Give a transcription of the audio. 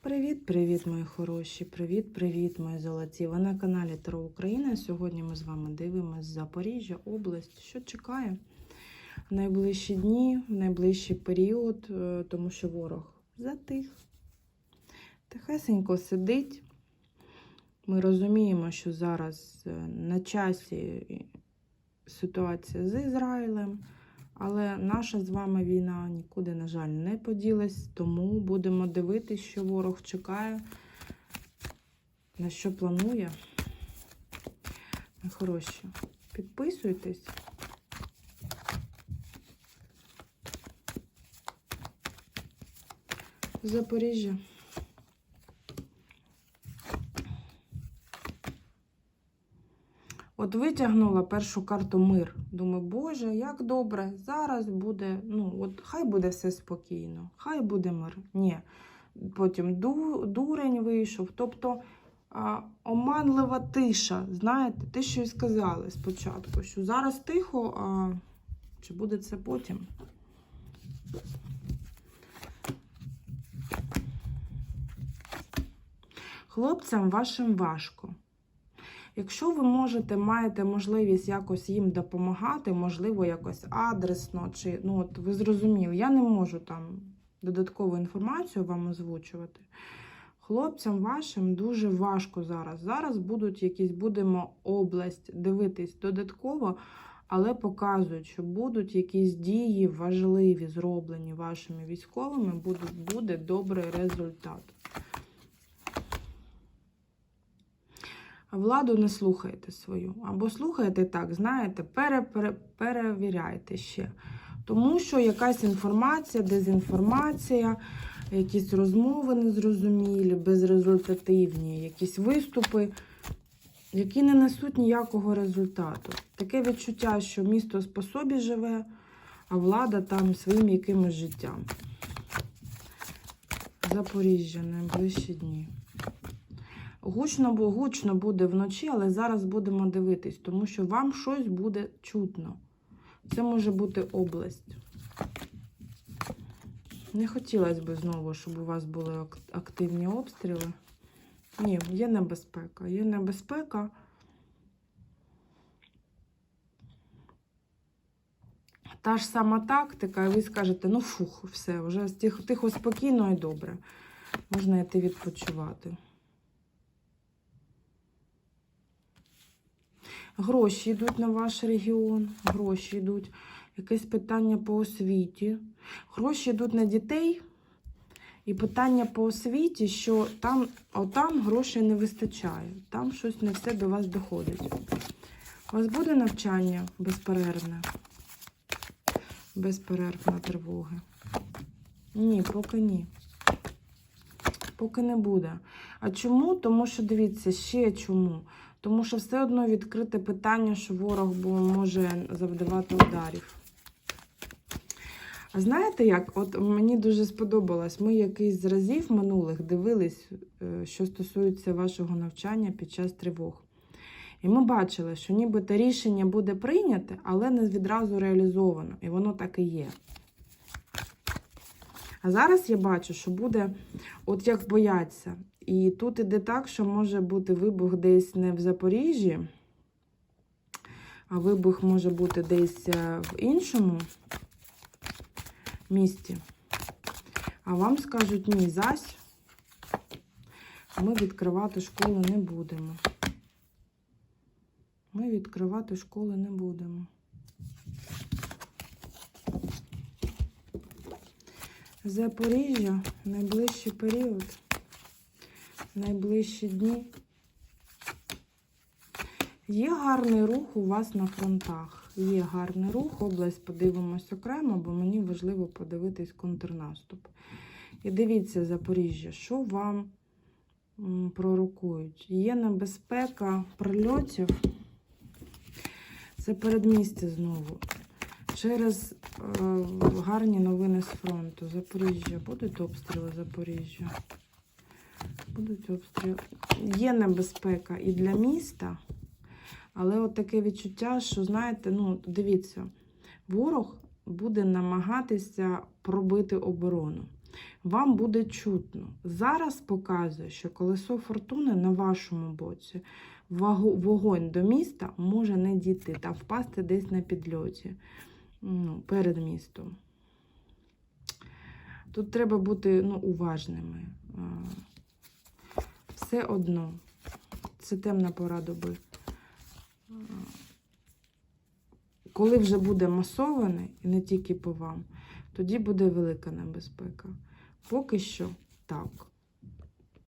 Привіт-привіт, мої хороші! Привіт-привіт, мої золоті! Ви на каналі Таро Україна. Сьогодні ми з вами дивимося Запоріжжя, область, що чекає в найближчі дні, в найближчий період, е, тому що ворог затих. Тихесенько сидить. Ми розуміємо, що зараз е, на часі ситуація з Ізраїлем. Але наша з вами війна нікуди, на жаль, не поділась, тому будемо дивитися, що ворог чекає, на що планує. Хороші, підписуйтесь. Запоріжжя. От витягнула першу карту мир. Думаю, Боже, як добре, зараз буде, ну, от хай буде все спокійно, хай буде мир. Ні. Потім ду, дурень вийшов. Тобто а, оманлива тиша. Знаєте, те, що і сказали спочатку, що зараз тихо, а чи буде це потім? Хлопцям вашим важко. Якщо ви можете, маєте можливість якось їм допомагати, можливо, якось адресно, чи ну от ви зрозуміли, я не можу там додаткову інформацію вам озвучувати. Хлопцям вашим дуже важко зараз. Зараз будуть якісь, будемо область дивитись додатково, але показують, що будуть якісь дії важливі, зроблені вашими військовими, буде, буде добрий результат. Владу не слухайте свою. Або слухайте так, знаєте, пере, пере, перевіряйте ще. Тому що якась інформація, дезінформація, якісь розмови незрозумілі, безрезультативні, якісь виступи, які не несуть ніякого результату. Таке відчуття, що місто по собі живе, а влада там своїм якимось життям. Запоріжжя найближчі дні. Гучно, бо гучно буде вночі, але зараз будемо дивитись, тому що вам щось буде чутно. Це може бути область. Не хотілося б знову, щоб у вас були активні обстріли. Ні, є небезпека. Є небезпека. Та ж сама тактика, і ви скажете, ну фух, все, вже тихо, спокійно і добре. Можна йти відпочивати. Гроші йдуть на ваш регіон, гроші йдуть. Якесь питання по освіті. Гроші йдуть на дітей. І питання по освіті, що там, отам грошей не вистачає. Там щось не все до вас доходить. У вас буде навчання безперервне? Безперервна тривоги. Ні, поки ні. Поки не буде. А чому? Тому що дивіться, ще чому. Тому що все одно відкрите питання, що ворог може завдавати ударів. А знаєте як? От мені дуже сподобалось. Ми якийсь з разів минулих дивились, е, що стосується вашого навчання під час тривог. І ми бачили, що нібито рішення буде прийняте, але не відразу реалізовано. І воно так і є. А зараз я бачу, що буде, от як бояться. І тут іде так, що може бути вибух десь не в Запоріжжі, а вибух може бути десь е, в іншому місті. А вам скажуть ні, зась, ми відкривати школи не будемо. Ми відкривати школи не будемо. Запоріжжя найближчий період, найближчі дні. Є гарний рух у вас на фронтах. Є гарний рух, область подивимось окремо, бо мені важливо подивитись контрнаступ. І дивіться, Запоріжжя, що вам пророкують. Є небезпека прильотів. Це передмістя знову. Через е, гарні новини з фронту. Запоріжжя. Будуть обстріли Запоріжжя. Будуть обстріли. Є небезпека і для міста, але от таке відчуття, що, знаєте, ну, дивіться, ворог буде намагатися пробити оборону. вам буде чутно. Зараз показує, що колесо фортуни на вашому боці. Вогонь до міста може не дійти, там впасти десь на підльоті ну, перед містом. Тут треба бути ну, уважними. Все одно. Це темна пора доби. Коли вже буде масоване, і не тільки по вам, тоді буде велика небезпека. Поки що так.